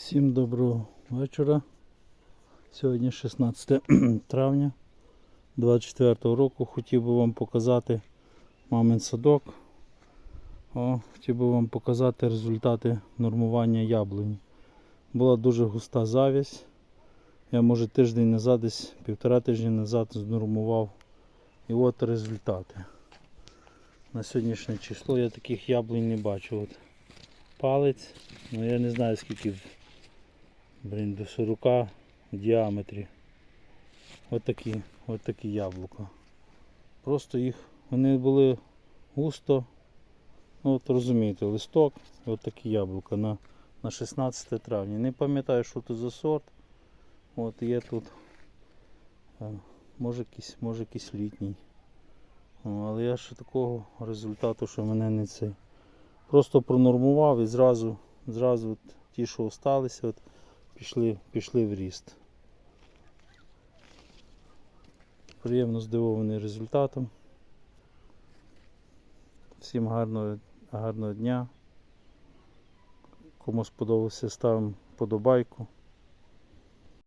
Всім доброго вечора. Сьогодні 16 травня 24 року. Хотів би вам показати мамин садок. О, хотів би вам показати результати нормування яблуні. Була дуже густа завість. Я може тиждень назад, десь півтора тижня назад знормував. І от результати. На сьогоднішнє число я таких яблунь не бачу. От палець, ну я не знаю скільки Блін, до 40 в діаметрі. От такі, от такі яблука. Просто їх, вони були густо, ну от розумієте, листок, от такі яблука на, на 16 травня. Не пам'ятаю, що це за сорт. От є тут, е, може якийсь, може якийсь літній. Але я ще такого результату, що мене не цей. Просто пронормував і зразу, зразу ті, що залишилися, пішли, пішли в ріст. Приємно здивований результатом. Всім гарного, гарного дня. Кому сподобався, ставимо подобайку.